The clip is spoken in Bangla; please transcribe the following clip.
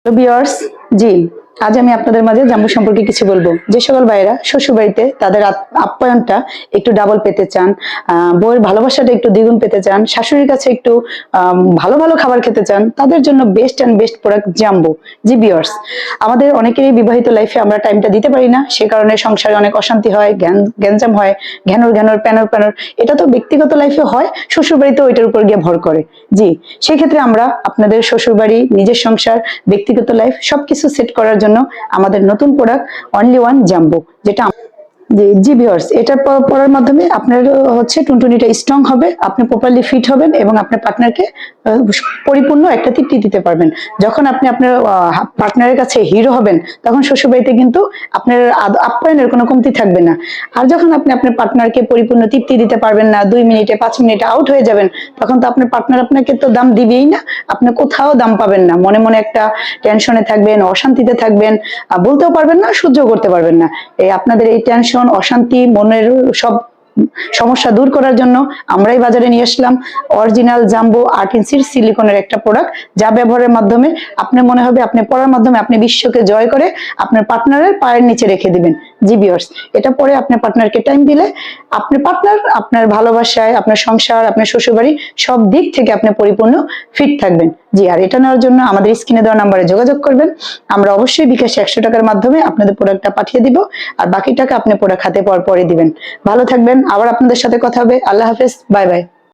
হ্যালো বিয়ার্স জি আজ আমি আপনাদের মাঝে জাম্বু সম্পর্কে কিছু বলব। যে সকল ভাইয়েরা শ্বশুর বাড়িতে তাদের আপ্যায়নটা একটু ডাবল পেতে চান আহ, বউয়ের ভালোবাসাটা একটু দ্বিগুণ পেতে চান শাশুড়ির কাছে একটু ভালো ভালো খাবার খেতে চান তাদের জন্য বেস্ট অ্যান্ড বেস্ট প্রোডাক্ট জাম্বু জি বিয়ার্স আমাদের অনেকেরই বিবাহিত লাইফে আমরা টাইমটা দিতে পারি না সে কারণে সংসারে অনেক অশান্তি হয় জ্ঞান গ্যাঞ্জাম হয় ঘ্যানোর ঘ্যানোর প্যানর প্যানর এটা তো ব্যক্তিগত লাইফে হয় শ্বশুর বাড়িতে ওইটার উপর গিয়ে ভর করে জি। সেক্ষেত্রে আমরা আপনাদের শ্বশুর বাড়ি নিজের সংসার ব্যক্তিগত লাইফ সবকিছু সেট করার জন্য আমাদের নতুন প্রোডাক্ট অনলি ওয়ান জাম্বো যেটা জি ভিওর্স এটা পড়ার মাধ্যমে আপনার হচ্ছে টুনটুনিটা স্ট্রং হবে, আপনি প্রপারলি ফিট হবেন এবং আপনার পার্টনারকে পরিপূর্ণ একটা তৃপ্তি দিতে পারবেন। যখন আপনি আপনার পার্টনারের কাছে হিরো হবেন, তখন শ্বশুরবাড়িতে কিন্তু আপনার আপ্যায়নের কোনো কমতি থাকবে না। আর যখন আপনি আপনার পার্টনারকে পরিপূর্ণ তৃপ্তি দিতে পারবেন না, দুই মিনিটে, পাঁচ মিনিটে আউট হয়ে যাবেন, তখন তো আপনার পার্টনার আপনাকে তো দাম দিবেই না। আপনি কোথাও দাম পাবেন না। মনে মনে একটা টেনশনে থাকবেন, অশান্তিতে থাকবেন বলতেও পারবেন না, সহ্য করতে পারবেন না। এই আপনাদের এই টেনশন অশান্তি, মনের সব সমস্যা দূর করার জন্য আমরাই বাজারে নিয়ে আসলাম। অরিজিনাল জাম্বো আর্ট ইঞ্চির সিলিকনের একটা প্রোডাক্ট যা ব্যবহারের মাধ্যমে আপনার মনে হবে, আপনি পড়ার মাধ্যমে আপনি বিশ্বকে জয় করে আপনার পার্টনারের পায়ের নিচে রেখে দিবেন। জি বিয়ার্স এটা পরে আপনার পার্টনারকে টাইম দিলে আপনি পার্টনার আপনার ভালোবাসায়, আপনার সংসার, আপনার শ্বশুরবাড়ি সব দিক থেকে আপনি পরিপূর্ণ ফিট থাকবেন। জি, আর এটা নেওয়ার জন্য আমাদের স্ক্রিনে দেওয়া নাম্বারে যোগাযোগ করবেন। আমরা অবশ্যই বিকাশে একশো টাকার মাধ্যমে আপনাদের প্রোডাক্টটা পাঠিয়ে দিব, আর বাকি টাকা আপনি প্রোডাক্ট হাতে পর পরে দিবেন। ভালো থাকবেন, আবার আপনাদের সাথে কথা হবে। আল্লাহ হাফেজ বাই বাই